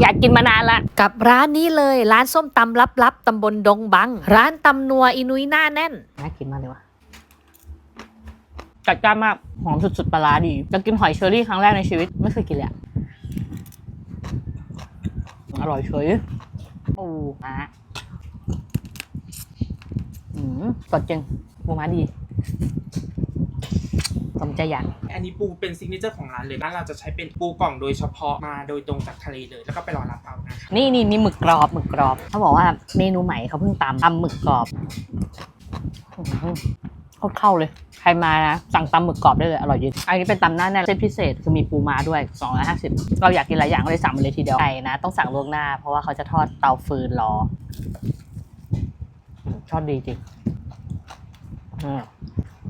อยากกินมานานละกับร้านนี้เลยร้านส้มตำลับๆตำบลดงบัง ร้านตำนัวอินุยหน้าแน่นน่ากินมากเลยว่ะจัดจ้านมากหอมสุดๆปลาร้าดีจะกินหอยเชอรี่ครั้งแรกในชีวิตไม่เคยกินเลยอะอร่อยเฉยโอ้มาอืมสดจริงปูม้าดี สมใจอยากอันนี้ปูเป็นซิกเนเจอร์ของร้านเลยร้านเราจะใช้เป็นปูกล่องโดยเฉพาะมาโดยตรงจากทะเลเลย แล้วก็ไปรอรับเอานะคะนี่นี่มีหมึกกรอบหมึกกรอบเขาบอกว่าเมนูใหม่เขาเพิ่งตำตำหมึกกรอบอื้อหือโคตรเข้าเลย ใครมานะ สั่งตำหมึกกรอบได้เลย อร่อยจริงอันนี้เป็นตำหน้าแน่เส้นพิเศษคือมีปูม้าด้วย 250 เราอยากกินหลายอย่างก็เลยสั่งมาเลยทีเดียวไก่นะ ต้องสั่งล่วงหน้า เพราะว่าเขาจะทอดเตาฟืนรอ ทอดดีจริงอืม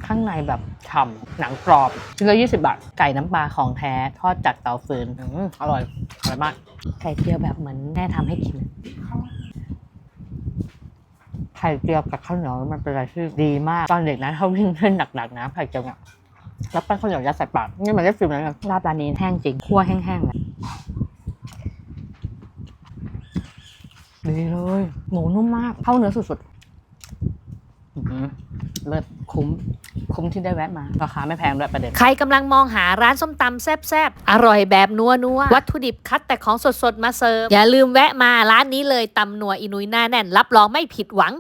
ข้างในแบบฉ่ำหนังกรอบชิ้นละ20บบาท ไก่น้ำปลาของแท้ทอดจากเตาฟืนอืมอร่อย อร่อยมาก ไข่เจียวแบบเหมือนแม่ทำให้กิน ไข่เจียวกับข้าวเหนียวมันเป็นอะไรที่ดีมาก ตอนเด็กนะถ้าวิ่งเล่นหนักๆนะไข่เจียวเนี่ยแล้วปั้นข้าวเหนียวยัดใส่ปากนี่มันได้ฟิลนั้นเลยลาบร้านนี้แห้งจริงคั่วแห้งๆเลยดีเลย หมูนุ่มมาก เข้าเนื้อสุดๆ เลิศคุ้ม คุ้มที่ได้แวะมา ราคาไม่แพงด้วยประเด็น ใครกำลังมองหาร้านส้มตำแซ่บๆ อร่อยแบบนัวนัวๆวัตถุดิบคัดแต่ของสดๆ มาเสิร์ฟ อย่าลืมแวะมาร้านนี้เลยตำนัวอินุยหน้าแน่น รับรองไม่ผิดหวัง